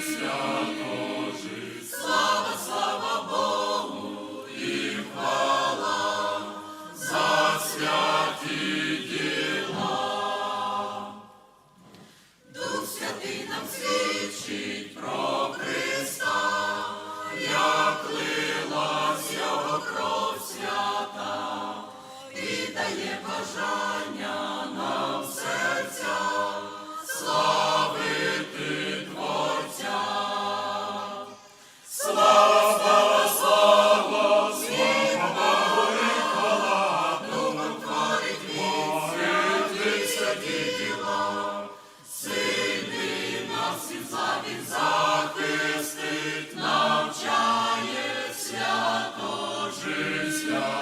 Christ, святі діла, сини нас і захистить, навчає свято життя.